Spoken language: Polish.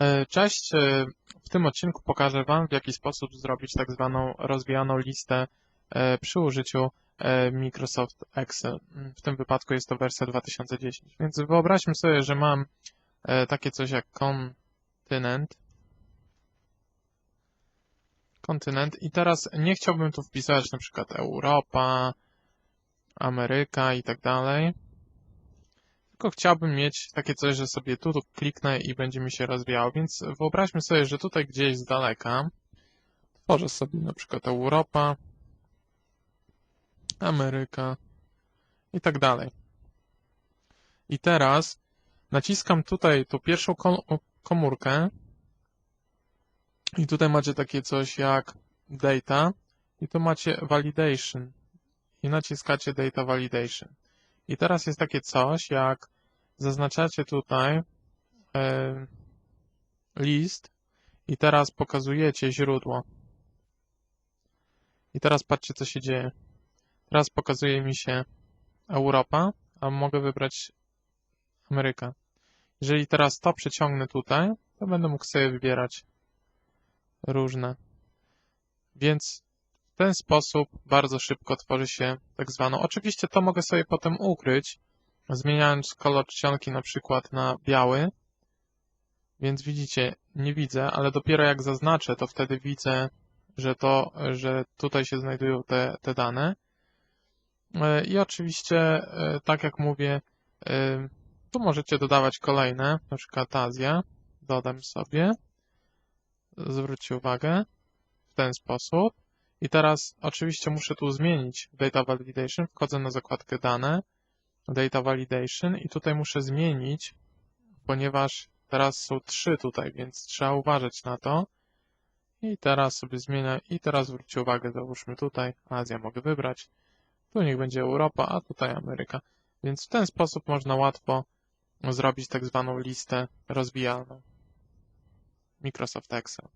E, Cześć, e, w tym odcinku pokażę Wam, w jaki sposób zrobić tak zwaną rozwijaną listę e, przy użyciu Microsoft Excel. W tym wypadku jest to wersja 2010. Więc wyobraźmy sobie, że mam takie coś jak kontynent. Kontynent i teraz nie chciałbym tu wpisać na przykład Europa, Ameryka i tak dalej tylko chciałbym mieć takie coś, że sobie tu, tu kliknę i będzie mi się rozwijało, więc wyobraźmy sobie, że tutaj gdzieś z daleka tworzę sobie na przykład Europa, Ameryka i tak dalej. I teraz naciskam tutaj tą pierwszą komórkę i tutaj macie takie coś jak data i tu macie validation i naciskacie data validation. I teraz jest takie coś, jak zaznaczacie tutaj e, list i teraz pokazujecie źródło. I teraz patrzcie, co się dzieje. Teraz pokazuje mi się Europa, a mogę wybrać Ameryka. Jeżeli teraz to przeciągnę tutaj, to będę mógł sobie wybierać różne. Więc w ten sposób bardzo szybko tworzy się tak zwaną. Oczywiście to mogę sobie potem ukryć, zmieniając kolor czcionki na przykład na biały. Więc widzicie, nie widzę, ale dopiero jak zaznaczę, to wtedy widzę, że to, że tutaj się znajdują te, te dane. E, I oczywiście, e, tak jak mówię, e, tu możecie dodawać kolejne, na przykład Azja. Dodam sobie. Zwróćcie uwagę w ten sposób. I teraz oczywiście muszę tu zmienić Data Validation. Wchodzę na zakładkę dane, Data Validation i tutaj muszę zmienić, ponieważ teraz są trzy tutaj, więc trzeba uważać na to. I teraz sobie zmienię i teraz zwróćcie uwagę, załóżmy tutaj Azja mogę wybrać. Tu niech będzie Europa, a tutaj Ameryka. Więc w ten sposób można łatwo zrobić tak zwaną listę rozwijalną. Microsoft Excel.